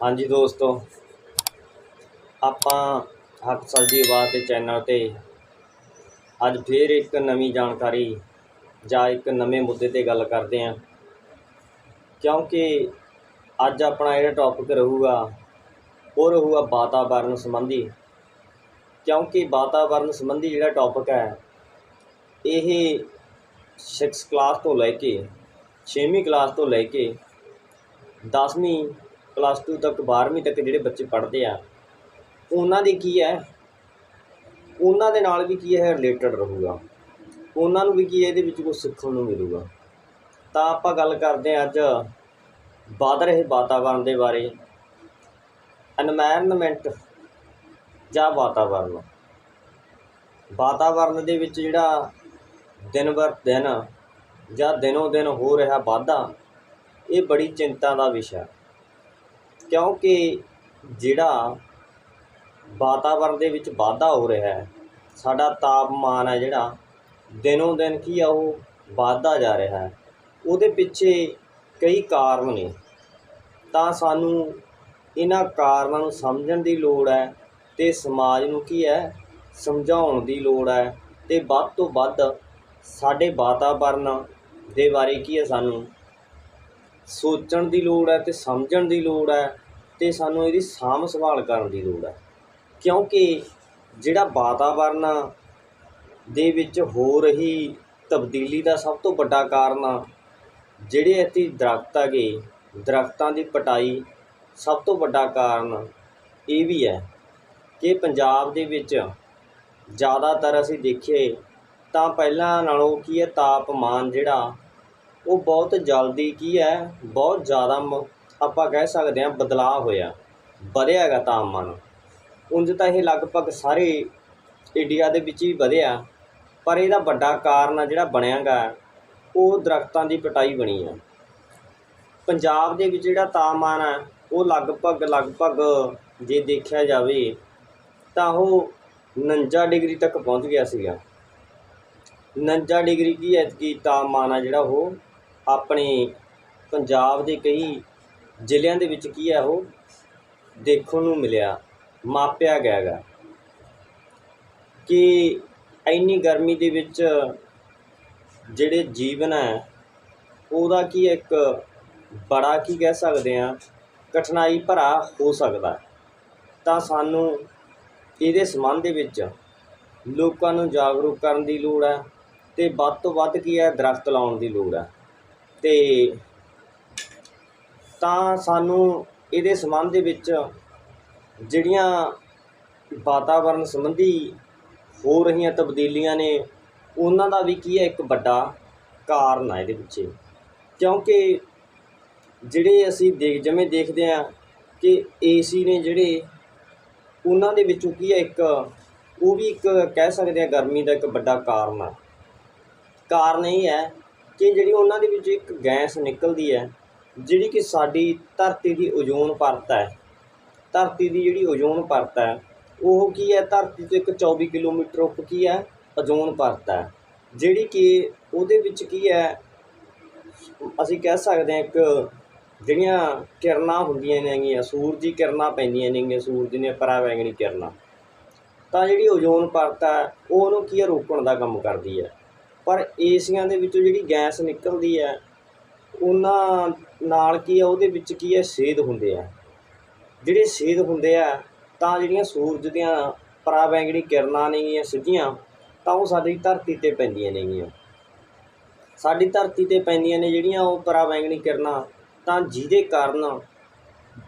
ਹਾਂਜੀ ਦੋਸਤੋ, ਆਪਾਂ ਹੱਕ ਸਬਜ਼ੀ ਆਵਾਜ਼ ਦੇ ਚੈਨਲ ਤੇ ਅੱਜ ਫੇਰ ਇੱਕ ਨਵੀਂ ਜਾਣਕਾਰੀ ਜਾਂ ਇੱਕ ਨਵੇਂ ਮੁੱਦੇ ਤੇ ਗੱਲ ਕਰਦੇ ਹਾਂ। ਕਿਉਂਕਿ ਅੱਜ ਆਪਣਾ ਜਿਹੜਾ ਟੌਪਿਕ ਰਹੂਗਾ, ਉਹ ਰਹੂਗਾ ਵਾਤਾਵਰਨ ਸੰਬੰਧੀ। ਕਿਉਂਕਿ ਵਾਤਾਵਰਨ ਸੰਬੰਧੀ ਜਿਹੜਾ ਟੌਪਿਕ ਹੈ, ਇਹ 6 ਕਲਾਸ ਤੋਂ ਲੈ ਕੇ 6ਵੀਂ ਕਲਾਸ ਤੋਂ ਲੈ ਕੇ 10ਵੀਂ ਪਲੱਸ 2 ਤੱਕ 12ਵੀਂ ਤੱਕ ਜਿਹੜੇ ਬੱਚੇ ਪੜ੍ਹਦੇ ਆ, ਉਹਨਾਂ ਦੇ ਕੀ ਹੈ? ਉਹਨਾਂ ਦੇ ਨਾਲ ਵੀ ਕੀ ਹੈ? ਰਿਲੇਟਡ ਰਹੂਗਾ। ਉਹਨਾਂ ਨੂੰ ਵੀ ਕੀ ਇਹਦੇ ਵਿੱਚ ਕੁਝ ਸਿੱਖਣ ਨੂੰ ਮਿਲੂਗਾ। ਤਾਂ ਆਪਾਂ ਗੱਲ ਕਰਦੇ ਹਾਂ ਅੱਜ ਵੱਧ ਰਹੇ ਵਾਤਾਵਰਣ ਦੇ ਬਾਰੇ এনवायरमेंट ਜਾਂ ਵਾਤਾਵਰਣ ਵਾਤਾਵਰਣ ਦੇ ਵਿੱਚ ਜਿਹੜਾ ਦਿਨ ਬਰ ਦਿਨ ਜਾਂ ਦਿਨੋ ਦਿਨ ਹੋ ਰਿਹਾ ਵਾਧਾ, ਇਹ ਬੜੀ ਚਿੰਤਾ ਦਾ ਵਿਸ਼ਾ ਕਿਉਂਕਿ ਜਿਹੜਾ ਵਾਤਾਵਰਨ ਦੇ ਵਿੱਚ ਵਾਧਾ ਹੋ ਰਿਹਾ ਹੈ, ਸਾਡਾ ਤਾਪਮਾਨ ਹੈ ਜਿਹੜਾ, ਦਿਨੋਂ ਦਿਨ ਕੀ ਆ ਉਹ ਵੱਧਦਾ ਜਾ ਰਿਹਾ ਹੈ। ਉਹਦੇ ਪਿੱਛੇ ਕਈ ਕਾਰਨ ਨੇ। ਤਾਂ ਸਾਨੂੰ ਇਹਨਾਂ ਕਾਰਨਾਂ ਨੂੰ ਸਮਝਣ ਦੀ ਲੋੜ ਹੈ ਤੇ ਸਮਾਜ ਨੂੰ ਕੀ ਹੈ, ਸਮਝਾਉਣ ਦੀ ਲੋੜ ਹੈ ਤੇ ਵੱਧ ਤੋਂ ਵੱਧ ਸਾਡੇ ਵਾਤਾਵਰਨ ਦੇ ਬਾਰੇ ਕੀ ਹੈ ਸਾਨੂੰ ਸੋਚਣ ਦੀ ਲੋੜ ਹੈ ਅਤੇ ਸਮਝਣ ਦੀ ਲੋੜ ਹੈ ਅਤੇ ਸਾਨੂੰ ਇਹਦੀ ਸਾਂਭ ਸੰਭਾਲ ਕਰਨ ਦੀ ਲੋੜ ਹੈ। ਕਿਉਂਕਿ ਜਿਹੜਾ ਵਾਤਾਵਰਨ ਦੇ ਵਿੱਚ ਹੋ ਰਹੀ ਤਬਦੀਲੀ ਦਾ ਸਭ ਤੋਂ ਵੱਡਾ ਕਾਰਨ ਜਿਹੜੇ ਇੱਥੇ ਦਰਖਤ ਹੈਗੇ, ਦਰਖਤਾਂ ਦੀ ਕਟਾਈ ਸਭ ਤੋਂ ਵੱਡਾ ਕਾਰਨ ਇਹ ਵੀ ਹੈ ਕਿ ਪੰਜਾਬ ਦੇ ਵਿੱਚ ਜ਼ਿਆਦਾਤਰ ਅਸੀਂ ਦੇਖੀਏ ਤਾਂ ਪਹਿਲਾਂ ਨਾਲੋਂ ਕੀ ਹੈ, ਤਾਪਮਾਨ ਜਿਹੜਾ ਉਹ ਬਹੁਤ ਜਲਦੀ ਕੀ ਹੈ, ਬਹੁਤ ਜ਼ਿਆਦਾ ਮ- ਆਪਾਂ ਕਹਿ ਸਕਦੇ ਹਾਂ ਬਦਲਾਅ ਹੋਇਆ। ਵਧਿਆ ਹੈਗਾ ਤਾਪਮਾਨ ਉਂਝ ਤਾਂ ਇਹ ਲਗਭਗ ਸਾਰੇ ਇੰਡੀਆ ਦੇ ਵਿੱਚ ਹੀ ਵਧਿਆ। ਪਰ ਇਹਦਾ ਵੱਡਾ ਕਾਰਨ ਆ ਜਿਹੜਾ ਬਣਿਆਗਾ ਉਹ ਦਰਖਤਾਂ ਦੀ ਕਟਾਈ ਬਣੀ ਆ। ਪੰਜਾਬ ਦੇ ਵਿੱਚ ਜਿਹੜਾ ਤਾਪਮਾਨ ਹੈ ਉਹ ਲਗਭਗ ਲਗਭਗ ਜੇ ਦੇਖਿਆ ਜਾਵੇ, ਤਾਂ ਉਹ 49 ਡਿਗਰੀ ਤੱਕ ਪਹੁੰਚ ਗਿਆ ਸੀਗਾ। 49 ਡਿਗਰੀ ਕੀ ਹੈ, ਕੀ ਤਾਪਮਾਨ ਆ ਜਿਹੜਾ ਉਹ ਆਪਣੇ ਪੰਜਾਬ ਦੇ ਕਈ ਜ਼ਿਲ੍ਹਿਆਂ ਦੇ ਵਿੱਚ ਕੀ ਹੈ ਉਹ? ਦੇਖਣ ਨੂੰ ਮਿਲਿਆ, ਮਾਪਿਆ ਗਿਆ ਗਾ। ਕਿ ਇੰਨੀ ਗਰਮੀ ਦੇ ਵਿੱਚ ਜਿਹੜੇ ਜੀਵਨ ਹੈ, ਉਹਦਾ ਕੀ ਇੱਕ ਬੜਾ ਕੀ ਕਹਿ ਸਕਦੇ ਆ ਕਠਿਨਾਈ ਭਰਾ ਹੋ ਸਕਦਾ ਤਾਂ ਸਾਨੂੰ ਇਹਦੇ ਸੰਬੰਧ ਦੇ ਵਿੱਚ ਲੋਕਾਂ ਨੂੰ ਜਾਗਰੂਕ ਕਰਨ ਦੀ ਲੋੜ ਹੈ ਤੇ ਵੱਧ ਤੋਂ ਵੱਧ ਕੀ ਹੈ, ਦਰਖਤ ਲਾਉਣ ਦੀ ਲੋੜ ਹੈ। ਤੇ ਤਾਂ ਸਾਨੂੰ ਇਹਦੇ ਸੰਬੰਧ ਦੇ ਵਿੱਚ ਜਿਹੜੀਆਂ ਵਾਤਾਵਰਣ ਸੰਬੰਧੀ ਹੋ ਰਹੀਆਂ ਤਬਦੀਲੀਆਂ ਨੇ, ਉਹਨਾਂ ਦਾ ਵੀ ਕੀ ਹੈ, ਇੱਕ ਵੱਡਾ ਕਾਰਨ ਆ ਇਹਦੇ ਪਿੱਛੇ। ਕਿਉਂਕਿ ਜਿਹੜੇ ਅਸੀਂ ਦੇਖ, ਜਿਵੇਂ ਦੇਖਦੇ ਹਾਂ ਕਿ ਏਸੀ ਨੇ ਜਿਹੜੇ ਉਹਨਾਂ ਦੇ ਵਿੱਚੋਂ ਕੀ ਹੈ, ਇੱਕ ਉਹ ਵੀ ਇੱਕ ਕਹਿ ਸਕਦੇ ਆ ਗਰਮੀ ਦਾ ਇੱਕ ਵੱਡਾ ਕਾਰਨ ਆ ਕਾਰਨ ਇਹ ਹੈ ਕਿ ਜਿਹੜੀ ਉਹਨਾਂ ਦੇ ਵਿੱਚ ਇੱਕ ਗੈਸ ਨਿਕਲਦੀ ਹੈ, ਜਿਹੜੀ ਕਿ ਸਾਡੀ ਧਰਤੀ ਦੀ ਓਜ਼ੋਨ ਪਰਤ ਹੈ, ਧਰਤੀ ਦੀ ਜਿਹੜੀ ਓਜ਼ੋਨ ਪਰਤ ਹੈ, ਉਹ ਕੀ ਹੈ? ਧਰਤੀ ਤੋਂ ਇੱਕ 24 ਕਿਲੋਮੀਟਰ ਉੱਪ ਕੀ ਹੈ? ਓਜ਼ੋਨ ਪਰਤ ਹੈ। ਜਿਹੜੀ ਕਿ ਉਹਦੇ ਵਿੱਚ ਕੀ ਹੈ? ਅਸੀਂ ਕਹਿ ਸਕਦੇ ਹਾਂ ਇੱਕ ਜਿਹੜੀਆਂ ਕਿਰਨਾਂ ਹੁੰਦੀਆਂ ਨੇਗੀਆਂ ਸੂਰਜੀ ਕਿਰਨਾਂ ਪੈਂਦੀਆਂ ਨੇਗੀਆਂ ਸੂਰਜ ਦੀਆਂ ਪਰਾਵੈਂਗਣੀ ਕਿਰਨਾਂ। ਤਾਂ ਜਿਹੜੀ ਓਜ਼ੋਨ ਪਰਤ ਹੈ, ਉਹ ਉਹਨੂੰ ਕੀ ਹੈ? ਰੋਕਣ ਦਾ ਕੰਮ ਕਰਦੀ ਹੈ। ਪਰ ਏਸੀਆਂ ਦੇ ਵਿੱਚੋਂ ਜਿਹੜੀ ਗੈਸ ਨਿਕਲਦੀ ਹੈ, ਉਹਨਾਂ ਨਾਲ ਕੀ ਆ, ਉਹਦੇ ਵਿੱਚ ਕੀ ਹੈ ਸੇਧ ਹੁੰਦੇ ਆ ਜਿਹੜੇ ਸੇਧ ਹੁੰਦੇ ਆ, ਤਾਂ ਜਿਹੜੀਆਂ ਸੂਰਜ ਦੀਆਂ ਪਰਾਬੈਂਗਣੀ ਕਿਰਨਾਂ ਨੇਗੀਆਂ ਸਿੱਧੀਆਂ, ਤਾਂ ਉਹ ਸਾਡੀ ਧਰਤੀ ਤੇ ਪੈਂਦੀਆਂ ਨੇਗੀਆਂ ਸਾਡੀ ਧਰਤੀ ਤੇ ਪੈਂਦੀਆਂ ਨੇ ਜਿਹੜੀਆਂ ਉਹ ਪਰਾਬੈਂਗਣੀ ਕਿਰਨਾਂ, ਤਾਂ ਜਿਹਦੇ ਕਾਰਨ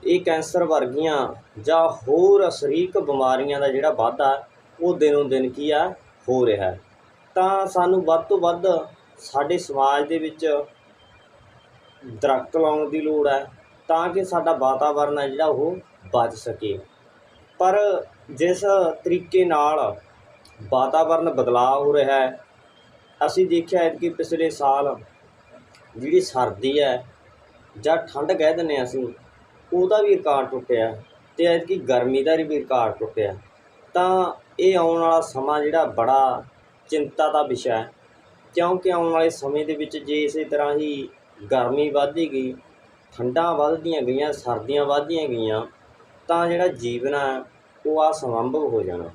ਇਹ ਕੈਂਸਰ ਵਰਗੀਆਂ ਜਾਂ ਹੋਰ ਸਰੀਰਕ ਬਿਮਾਰੀਆਂ ਦਾ ਜਿਹੜਾ ਵਾਧਾ, ਉਹ ਦਿਨੋਂ ਦਿਨ ਕੀ ਆ, ਹੋ ਰਿਹਾ ਹੈ। ਤਾਂ ਸਾਨੂੰ ਵੱਧ ਤੋਂ ਵੱਧ ਸਾਡੇ ਸਮਾਜ ਦੇ ਵਿੱਚ ਦਰਖਤ ਲਾਉਣ ਦੀ ਲੋੜ ਹੈ, ਤਾਂ ਕਿ ਸਾਡਾ ਵਾਤਾਵਰਨ ਹੈ ਜਿਹੜਾ ਉਹ ਬਚ ਸਕੇ। ਪਰ ਜਿਸ ਤਰੀਕੇ ਨਾਲ ਵਾਤਾਵਰਨ ਬਦਲਾਅ ਹੋ ਰਿਹਾ ਹੈ, ਅਸੀਂ ਦੇਖਿਆ ਹੈ ਕਿ ਪਿਛਲੇ ਸਾਲ ਜਿਹੜੀ ਸਰਦੀ ਹੈ ਜਾਂ ਠੰਡ ਕਹਿ ਦਿੰਦੇ ਹਾਂ ਅਸੀਂ, ਉਹਦਾ ਵੀ ਰਿਕਾਰਡ ਟੁੱਟਿਆ ਤੇ ਐਤਕੀ ਗਰਮੀ ਦਾ ਵੀ ਰਿਕਾਰਡ ਟੁੱਟਿਆ। ਤਾਂ ਇਹ ਆਉਣ ਵਾਲਾ ਸਮਾਂ ਜਿਹੜਾ ਬੜਾ ਚਿੰਤਾ ਦਾ ਵਿਸ਼ਾ ਹੈ। ਕਿਉਂਕਿ ਆਉਣ ਵਾਲੇ ਸਮੇਂ ਦੇ ਵਿੱਚ ਜੇ ਇਸੇ ਤਰ੍ਹਾਂ ਹੀ ਗਰਮੀ ਵੱਧਦੀ ਗਈ, ਠੰਡਾਂ ਵੱਧਦੀਆਂ ਗਈਆਂ, ਸਰਦੀਆਂ ਵੱਧਦੀਆਂ ਗਈਆਂ, ਤਾਂ ਜਿਹੜਾ ਜੀਵਨ ਹੈ, ਉਹ ਅਸੰਭਵ ਹੋ ਜਾਣਾ।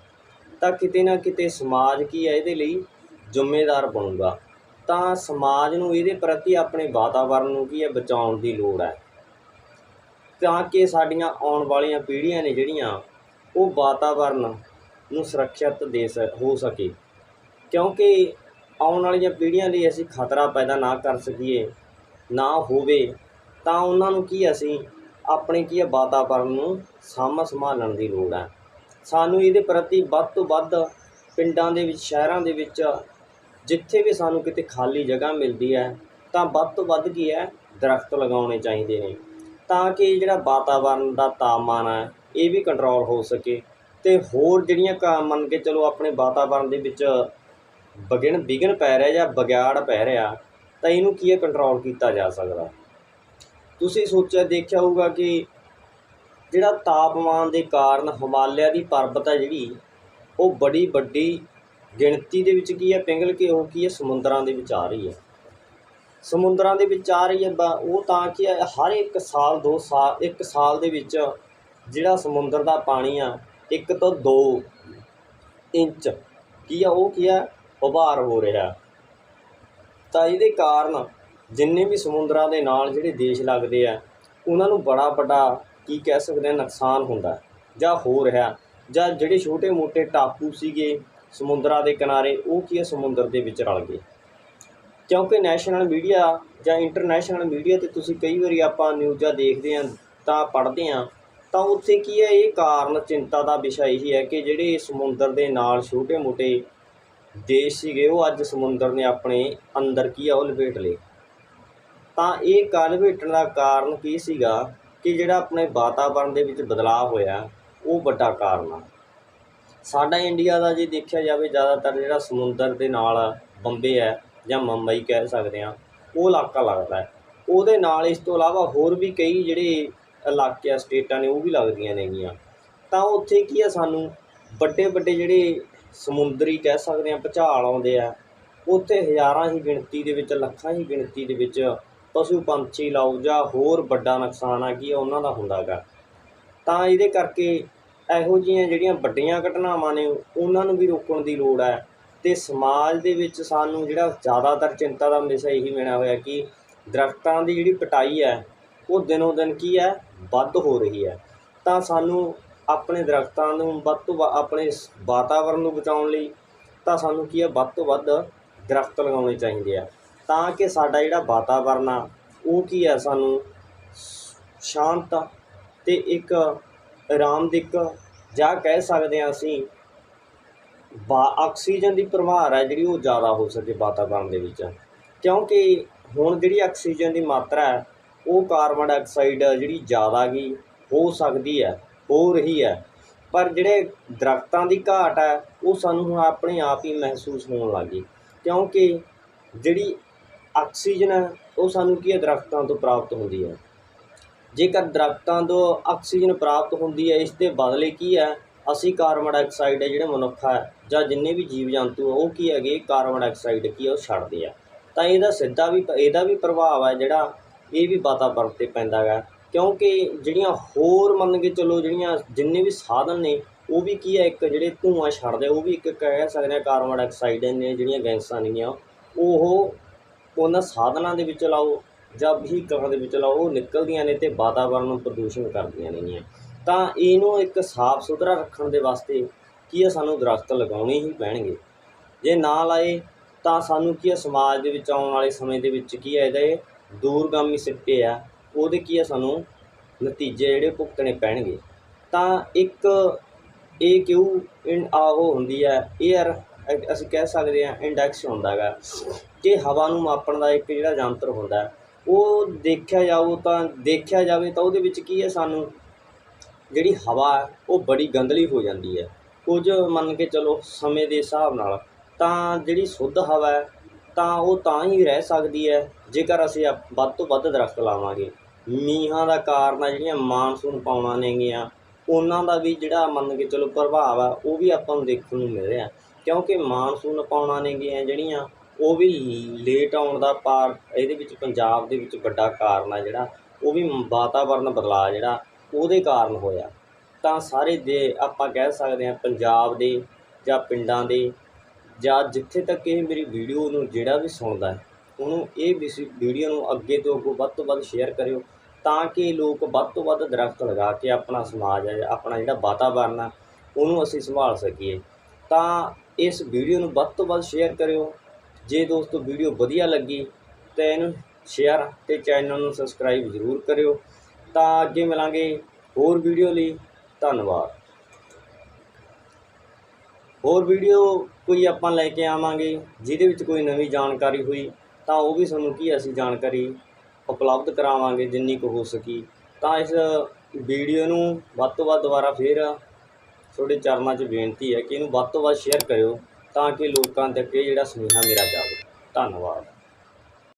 ਤਾਂ ਕਿਤੇ ਨਾ ਕਿਤੇ ਸਮਾਜ ਕੀ ਹੈ, ਇਹਦੇ ਲਈ ਜ਼ਿੰਮੇਦਾਰ ਬਣੂਗਾ। ਤਾਂ ਸਮਾਜ ਨੂੰ ਇਹਦੇ ਪ੍ਰਤੀ ਆਪਣੇ ਵਾਤਾਵਰਣ ਨੂੰ ਕੀ ਹੈ, ਬਚਾਉਣ ਦੀ ਲੋੜ ਹੈ। ਤਾਂ ਕਿ ਸਾਡੀਆਂ ਆਉਣ ਵਾਲੀਆਂ ਪੀੜ੍ਹੀਆਂ ਨੇ ਜਿਹੜੀਆਂ, ਉਹ ਵਾਤਾਵਰਣ ਨੂੰ ਸੁਰੱਖਿਅਤ ਦੇ ਸ, ਹੋ ਸਕੇ। ਕਿਉਂਕਿ ਆਉਣ ਵਾਲੀਆਂ ਪੀੜ੍ਹੀਆਂ ਲਈ ਅਸੀਂ ਖਤਰਾ ਪੈਦਾ ਨਾ ਕਰ ਸਕੀਏ, ਨਾ ਹੋਵੇ, ਤਾਂ ਉਹਨਾਂ ਨੂੰ ਕੀ ਅਸੀਂ ਆਪਣੇ ਕੀ ਹੈ ਵਾਤਾਵਰਨ ਨੂੰ ਸਾਂਭ ਸੰਭਾਲਣ ਦੀ ਲੋੜ ਹੈ ਸਾਨੂੰ ਇਹਦੇ ਪ੍ਰਤੀ ਵੱਧ ਤੋਂ ਵੱਧ ਪਿੰਡਾਂ ਦੇ ਵਿੱਚ, ਸ਼ਹਿਰਾਂ ਦੇ ਵਿੱਚ ਜਿੱਥੇ ਵੀ ਸਾਨੂੰ ਕਿਤੇ ਖਾਲੀ ਜਗ੍ਹਾ ਮਿਲਦੀ ਹੈ, ਤਾਂ ਵੱਧ ਤੋਂ ਵੱਧ ਕੀ ਹੈ, ਦਰਖਤ ਲਗਾਉਣੇ ਚਾਹੀਦੇ ਨੇ, ਤਾਂ ਕਿ ਜਿਹੜਾ ਵਾਤਾਵਰਨ ਦਾ ਤਾਪਮਾਨ ਹੈ, ਇਹ ਵੀ ਕੰਟਰੋਲ ਹੋ ਸਕੇ ਤੇ ਹੋਰ ਜਿਹੜੀਆਂ ਕਾ ਮੰਨ ਕੇ ਚਲੋ ਆਪਣੇ ਵਾਤਾਵਰਨ ਦੇ ਵਿੱਚ ਵਿਗਨ ਵਿਘਨ ਪੈ ਰਿਹਾ ਜਾਂ ਵਿਗਾੜ ਪੈ ਰਿਹਾ, ਤਾਂ ਇਹਨੂੰ ਕੀ ਹੈ ਕੰਟਰੋਲ ਕੀਤਾ ਜਾ ਸਕਦਾ? ਤੁਸੀਂ ਸੋਚਿਆ, ਦੇਖਿਆ ਹੋਊਗਾ ਕਿ ਜਿਹੜਾ ਤਾਪਮਾਨ ਦੇ ਕਾਰਨ ਹਿਮਾਲਿਆ ਦੀ ਪਰਬਤ ਹੈ ਜਿਹੜੀ, ਉਹ ਬੜੀ ਵੱਡੀ ਗਿਣਤੀ ਦੇ ਵਿੱਚ ਕੀ ਹੈ ਪਿੰਗਲ ਕੇ ਉਹ ਕੀ ਹੈ ਸਮੁੰਦਰਾਂ ਦੇ ਵਿੱਚ ਆ ਰਹੀ ਹੈ। ਸਮੁੰਦਰਾਂ ਦੇ ਵਿੱਚ ਆ ਰਹੀ ਹੈ, ਬ- ਉਹ ਤਾਂ ਕਿ ਹਰ ਇੱਕ ਸਾਲ, ਦੋ ਸਾਲ, ਇੱਕ ਸਾਲ ਦੇ ਵਿੱਚ ਜਿਹੜਾ ਸਮੁੰਦਰ ਦਾ ਪਾਣੀ ਆ, ਇੱਕ ਤੋਂ ਦੋ ਇੰਚ ਕੀ ਆ, ਉਹ ਕੀ ਆ ਉਭਾਰ ਹੋ ਰਿਹਾ। ਤਾਂ ਇਹਦੇ ਕਾਰਨ ਜਿੰਨੇ ਵੀ ਸਮੁੰਦਰਾਂ ਦੇ ਨਾਲ ਜਿਹੜੇ ਦੇਸ਼ ਲੱਗਦੇ ਆ, ਉਹਨਾਂ ਨੂੰ ਬੜਾ ਵੱਡਾ ਕੀ ਕਹਿ ਸਕਦੇ ਆ, ਨੁਕਸਾਨ ਹੁੰਦਾ ਜਾਂ ਹੋ ਰਿਹਾ ਜਾਂ ਜਿਹੜੇ ਛੋਟੇ ਮੋਟੇ ਟਾਪੂ ਸੀਗੇ ਸਮੁੰਦਰਾਂ ਦੇ ਕਿਨਾਰੇ, ਉਹ ਕੀ ਹੈ? ਸਮੁੰਦਰ ਦੇ ਵਿੱਚ ਰਲ ਗਏ। ਕਿਉਂਕਿ ਨੈਸ਼ਨਲ ਮੀਡੀਆ ਜਾਂ ਇੰਟਰਨੈਸ਼ਨਲ ਮੀਡੀਆ ਤੇ ਤੁਸੀਂ ਕਈ ਵਾਰੀ ਆਪਾਂ ਨਿਊਜ਼ਾਂ ਦੇਖਦੇ ਹਾਂ, ਤਾਂ ਪੜ੍ਹਦੇ ਹਾਂ, ਤਾਂ ਉੱਥੇ ਕੀ ਹੈ? ਇਹ ਕਾਰਨ ਚਿੰਤਾ ਦਾ ਵਿਸ਼ਾ ਇਹੀ ਹੈ ਕਿ ਜਿਹੜੇ ਸਮੁੰਦਰ ਦੇ ਨਾਲ ਛੋਟੇ ਮੋਟੇ ਦੇਸ਼ ਸੀਗੇ, ਉਹ ਅੱਜ ਸਮੁੰਦਰ ਨੇ ਆਪਣੇ ਅੰਦਰ ਕੀ ਆ, ਉਹ ਲਪੇਟ ਲਏ। ਤਾਂ ਇਹ ਕਰ ਲਪੇਟਣ ਦਾ ਕਾਰਨ ਕੀ ਸੀਗਾ ਕਿ ਜਿਹੜਾ ਆਪਣੇ ਵਾਤਾਵਰਣ ਦੇ ਵਿੱਚ ਬਦਲਾਅ ਹੋਇਆ, ਉਹ ਵੱਡਾ ਕਾਰਨ ਆ। ਸਾਡਾ ਇੰਡੀਆ ਦਾ ਜੇ ਦੇਖਿਆ ਜਾਵੇ, ਜ਼ਿਆਦਾਤਰ ਜਿਹੜਾ ਸਮੁੰਦਰ ਦੇ ਨਾਲ ਬੰਬੇ ਹੈ, ਜਾਂ ਮੁੰਬਈ ਕਹਿ ਸਕਦੇ ਹਾਂ, ਉਹ ਇਲਾਕਾ ਲੱਗਦਾ ਹੈ। ਉਹਦੇ ਨਾਲ ਇਸ ਤੋਂ ਇਲਾਵਾ ਹੋਰ ਵੀ ਕਈ ਜਿਹੜੇ ਇਲਾਕੇ ਆ, ਸਟੇਟਾਂ ਨੇ, ਉਹ ਵੀ ਲੱਗਦੀਆਂ ਨੇਗੀਆਂ। ਤਾਂ ਉੱਥੇ ਕੀ ਆ ਸਾਨੂੰ ਵੱਡੇ ਵੱਡੇ ਜਿਹੜੇ ਸਮੁੰਦਰੀ ਕਹਿ ਸਕਦੇ ਆ ਭੁਚਾਲ ਆਉਂਦੇ ਆ, ਉੱਥੇ ਹਜ਼ਾਰਾਂ ਹੀ ਗਿਣਤੀ ਦੇ ਵਿੱਚ, ਲੱਖਾਂ ਹੀ ਗਿਣਤੀ ਦੇ ਵਿੱਚ ਪਸ਼ੂ ਪੰਛੀ ਲਾਓ ਜਾਂ ਹੋਰ ਵੱਡਾ ਨੁਕਸਾਨ ਆ ਕੀ ਉਹਨਾਂ ਦਾ ਹੁੰਦਾ ਗਾ ਤਾਂ ਇਹਦੇ ਕਰਕੇ ਇਹੋ ਜਿਹੀਆਂ ਜਿਹੜੀਆਂ ਵੱਡੀਆਂ ਘਟਨਾਵਾਂ ਨੇ, ਉਹਨਾਂ ਨੂੰ ਵੀ ਰੋਕਣ ਦੀ ਲੋੜ ਹੈ ਤੇ ਸਮਾਜ ਦੇ ਵਿੱਚ ਸਾਨੂੰ ਜਿਹੜਾ ਜ਼ਿਆਦਾਤਰ ਚਿੰਤਾ ਦਾ ਵਿਸ਼ਾ ਇਹੀ ਮਿਲਿਆ ਹੋਇਆ ਕਿ ਦਰਖਤਾਂ ਦੀ ਜਿਹੜੀ ਕਟਾਈ ਹੈ, ਉਹ ਦਿਨੋਂ ਦਿਨ ਕੀ ਹੈ, ਵੱਧ ਹੋ ਰਹੀ ਹੈ। ਤਾਂ ਸਾਨੂੰ ਆਪਣੇ ਦਰਖਤਾਂ ਨੂੰ ਵੱਧ ਤੋਂ ਵੱਧ ਆਪਣੇ ਵਾਤਾਵਰਨ ਨੂੰ ਬਚਾਉਣ ਲਈ ਤਾਂ ਸਾਨੂੰ ਕੀ ਹੈ ਵੱਧ ਤੋਂ ਵੱਧ ਦਰਖਤ ਲਗਾਉਣੇ ਚਾਹੀਦੇ ਆ। ਤਾਂ ਕਿ ਸਾਡਾ ਜਿਹੜਾ ਵਾਤਾਵਰਨ ਆ, ਉਹ ਕੀ ਹੈ ਸਾਨੂੰ ਸ਼ਾਂਤ ਤੇ ਇੱਕ ਆਰਾਮਦਿਕ ਜਾਂ ਕਹਿ ਸਕਦੇ ਹਾਂ ਅਸੀਂ ਬਾ, ਆਕਸੀਜਨ ਦੀ ਪ੍ਰਵਾਹ ਹੈ ਜਿਹੜੀ ਉਹ ਜ਼ਿਆਦਾ ਹੋ ਸਕੇ ਵਾਤਾਵਰਣ ਦੇ ਵਿੱਚ। ਕਿਉਂਕਿ ਹੁਣ ਜਿਹੜੀ ਆਕਸੀਜਨ ਦੀ ਮਾਤਰਾ ਹੈ, ਉਹ ਕਾਰਬਨ ਡਾਈਆਕਸਾਈਡ ਜਿਹੜੀ ਜ਼ਿਆਦਾ ਗਈ ਹੋ ਸਕਦੀ ਹੈ ਹੋ ਰਹੀ ਹੈ। ਪਰ ਜਿਹੜੇ ਦਰਖਤਾਂ ਦੀ ਘਾਟ ਹੈ, ਉਹ ਸਾਨੂੰ ਹੁਣ ਆਪਣੇ ਆਪ ਹੀ ਮਹਿਸੂਸ ਹੋਣ ਲੱਗੀ ਕਿਉਂਕਿ ਜਿਹੜੀ ਆਕਸੀਜਨ ਹੈ, ਉਹ ਸਾਨੂੰ ਕੀ ਹੈ? ਦਰਖਤਾਂ ਤੋਂ ਪ੍ਰਾਪਤ ਹੁੰਦੀ ਹੈ। ਜੇਕਰ ਦਰਖਤਾਂ ਤੋਂ ਆਕਸੀਜਨ ਪ੍ਰਾਪਤ ਹੁੰਦੀ ਹੈ, ਇਸ ਦੇ ਬਦਲੇ ਕੀ ਹੈ? ਅਸੀਂ ਕਾਰਬਨ ਡਾਈਆਕਸਾਈਡ ਹੈ ਜਿਹੜੇ ਮਨੁੱਖ ਹੈ, ਜਾਂ ਜਿੰਨੇ ਵੀ ਜੀਵ ਜੰਤੂ ਆ ਉਹ ਕੀ ਹੈਗੇ? ਕਾਰਬਨ ਡਾਈਆਕਸਾਈਡ ਕੀ ਆ ਉਹ ਛੱਡਦੇ ਆ। ਤਾਂ ਇਹਦਾ ਸਿੱਧਾ ਵੀ, ਇਹਦਾ ਵੀ ਪ੍ਰਭਾਵ ਹੈ ਜਿਹੜਾ ਇਹ ਵੀ ਵਾਤਾਵਰਣ ਤੇ ਪੈਂਦਾ ਹੈ ਕਿਉਂਕਿ ਜਿਹੜੀਆਂ ਹੋਰ ਮੰਨ ਕੇ ਚੱਲੋ ਜਿਹੜੀਆਂ ਜਿੰਨੇ ਵੀ ਸਾਧਨ ਨੇ, ਉਹ ਵੀ ਕੀ ਹੈ ਇੱਕ ਜਿਹੜੇ ਧੂਆਂ ਛੱਡਦੇ ਉਹ ਵੀ ਇੱਕ ਕਹਿ ਸਕਦੇ ਆ ਕਾਰਬਨ ਡਾਈਆਕਸਾਈਡ ਨੇ ਜਿਹੜੀਆਂ ਗੈਸਾਂ ਨੇਗੀਆਂ, ਉਹ ਉਹਨਾਂ ਸਾਧਨਾਂ ਦੇ ਵਿੱਚ ਲਾਓ ਜਾਂ ਵਹੀਕਲਾਂ ਦੇ ਵਿੱਚ ਲਾਓ, ਉਹ ਨਿਕਲਦੀਆਂ ਨੇ ਤੇ ਵਾਤਾਵਰਣ ਨੂੰ ਪ੍ਰਦੂਸ਼ਣ ਕਰਦੀਆਂ ਨੇਗੀਆਂ। ਤਾਂ ਇਹਨੂੰ ਇੱਕ ਸਾਫ਼ ਸੁਥਰਾ ਰੱਖਣ ਦੇ ਵਾਸਤੇ ਕੀ ਹੈ ਸਾਨੂੰ ਦਰਖਤ ਲਗਾਉਣੇ ਹੀ ਪੈਣਗੇ। ਜੇ ਨਾ ਲਾਏ, ਤਾਂ ਸਾਨੂੰ ਕੀ ਹੈ ਸਮਾਜ ਦੇ ਵਿੱਚ ਆਉਣ ਵਾਲੇ ਸਮੇਂ ਦੇ ਵਿੱਚ ਕੀ ਹੈ ਇਹਦੇ ਦੂਰਗਾਮੀ ਸਿੱਟੇ ਆ। ਉਹਦੇ ਕੀ ਹੈ ਸਾਨੂੰ ਨਤੀਜੇ ਜਿਹੜੇ ਭੁਗਤਣੇ ਪੈਣਗੇ। ਤਾਂ ਇੱਕ ਇਹ ਕਿਉਂ ਇਨ ਆ ਉਹ ਹੁੰਦੀ ਹੈ 에ਅਰ ਅਸੀਂ ਕਹਿ ਸਕਦੇ ਹਾਂ ਇੰਡੈਕਸ ਹੁੰਦਾ ਹੈਗਾ ਕਿ ਹਵਾ ਨੂੰ ਮਾਪਣ ਦਾ ਇੱਕ ਜਿਹੜਾ ਯੰਤਰ ਹੁੰਦਾ। ਉਹ ਦੇਖਿਆ ਜਾਓ ਤਾਂ ਦੇਖਿਆ ਜਾਵੇ ਤਾਂ ਉਹਦੇ ਵਿੱਚ ਕੀ ਹੈ ਸਾਨੂੰ? ਜਿਹੜੀ ਹਵਾ ਉਹ ਬੜੀ ਗੰਦਲੀ ਹੋ ਜਾਂਦੀ ਹੈ ਕੁਝ ਮੰਨ ਕੇ ਚਲੋ ਸਮੇਂ ਦੇ ਹਿਸਾਬ ਨਾਲ। ਤਾਂ ਜਿਹੜੀ ਸ਼ੁੱਧ ਹਵਾ ਹੈ ਤਾਂ ਉਹ ਤਾਂ ਹੀ ਰਹਿ ਸਕਦੀ ਹੈ ਜੇਕਰ ਅਸੀਂ ਆਪ- ਵੱਧ ਤੋਂ ਵੱਧ ਦਰਖਤ ਲਾਵਾਂਗੇ। ਮੀਂਹਾਂ ਦਾ ਕਾਰਨ ਆ ਜਿਹੜੀਆਂ ਮਾਨਸੂਨ ਪਾਉਣਾ ਨੇਗੀਆਂ, ਉਹਨਾਂ ਦਾ ਵੀ ਜਿਹੜਾ ਮੰਨ ਕੇ ਚਲੋ ਪ੍ਰਭਾਵ ਆ, ਉਹ ਵੀ ਆਪਾਂ ਨੂੰ ਦੇਖਣ ਨੂੰ ਮਿਲ ਰਿਹਾ। ਕਿਉਂਕਿ ਮਾਨਸੂਨ ਪਾਉਣਾ ਨੇਗੀਆਂ ਜਿਹੜੀਆਂ, ਉਹ ਵੀ ਲੇਟ ਆਉਣ ਦਾ ਪਾਰ, ਇਹਦੇ ਵਿੱਚ ਪੰਜਾਬ ਦੇ ਵਿੱਚ ਵੱਡਾ ਕਾਰਨ ਆ ਜਿਹੜਾ, ਉਹ ਵੀ ਵਾਤਾਵਰਨ ਬਦਲਾਅ ਜਿਹੜਾ, ਉਹਦੇ ਕਾਰਨ ਹੋਇਆ। ਤਾਂ ਸਾਰੇ ਦੇ ਆਪਾਂ ਕਹਿ ਸਕਦੇ ਹਾਂ ਪੰਜਾਬ ਦੇ ਜਾਂ ਪਿੰਡਾਂ ਦੇ, ਜਾਂ ਜਿੱਥੇ ਤੱਕ ਇਹ ਮੇਰੀ ਵੀਡੀਓ ਨੂੰ ਜਿਹੜਾ ਵੀ ਸੁਣਦਾ ਹੈ, ਉਹਨੂੰ ਇਹ ਵਿਸ ਵੀਡੀਓ ਨੂੰ ਅੱਗੇ ਤੋਂ ਅੱਗੋਂ ਵੱਧ ਤੋਂ ਵੱਧ ਸ਼ੇਅਰ ਕਰਿਓ। ਤਾਂ ਕਿ ਲੋਕ ਵੱਧ ਤੋਂ ਵੱਧ ਦਰਖਤ ਲਗਾ ਕੇ ਆਪਣਾ ਸਮਾਜ ਹੈ, ਆਪਣਾ ਜਿਹੜਾ ਵਾਤਾਵਰਨ ਆ, ਉਹਨੂੰ ਅਸੀਂ ਸੰਭਾਲ ਸਕੀਏ। ਤਾਂ ਇਸ ਵੀਡੀਓ ਨੂੰ ਵੱਧ ਤੋਂ ਵੱਧ ਸ਼ੇਅਰ ਕਰਿਓ। ਜੇ ਦੋਸਤੋ ਵੀਡੀਓ ਵਧੀਆ ਲੱਗੀ, ਤਾਂ ਇਹਨੂੰ ਸ਼ੇਅਰ ਤੇ ਚੈਨਲ ਨੂੰ ਸਬਸਕ੍ਰਾਈਬ ਜ਼ਰੂਰ ਕਰਿਓ। ਤਾਂ ਅੱਗੇ ਮਿਲਾਂਗੇ ਹੋਰ ਵੀਡੀਓ ਲਈ। ਧੰਨਵਾਦ। ਹੋਰ ਵੀਡੀਓ ਕੋਈ ਆਪਾਂ ਲੈ ਕੇ ਆਵਾਂਗੇ, ਜਿਹਦੇ ਵਿੱਚ ਕੋਈ ਨਵੀਂ ਜਾਣਕਾਰੀ ਹੋਈ, ਤਾਂ ਉਹ ਵੀ ਸਾਨੂੰ ਕੀ ਅਸੀਂ ਜਾਣਕਾਰੀ ਉਪਲਬਧ ਕਰਾਵਾਂਗੇ ਜਿੰਨੀ ਕੁ ਹੋ ਸਕੀ। ਤਾਂ ਇਸ ਵੀਡੀਓ ਨੂੰ ਵੱਧ ਤੋਂ ਵੱਧ ਦੁਬਾਰਾ ਫੇਰ ਤੁਹਾਡੇ ਚਰਨਾਂ 'ਚ ਬੇਨਤੀ ਹੈ ਕਿ ਇਹਨੂੰ ਵੱਧ ਤੋਂ ਵੱਧ ਸ਼ੇਅਰ ਕਰਿਓ ਤਾਂ ਕਿ ਲੋਕਾਂ ਤੱਕ ਇਹ ਜਿਹੜਾ ਸੁਨੇਹਾ ਮੇਰਾ ਜਾਵੇ। ਧੰਨਵਾਦ।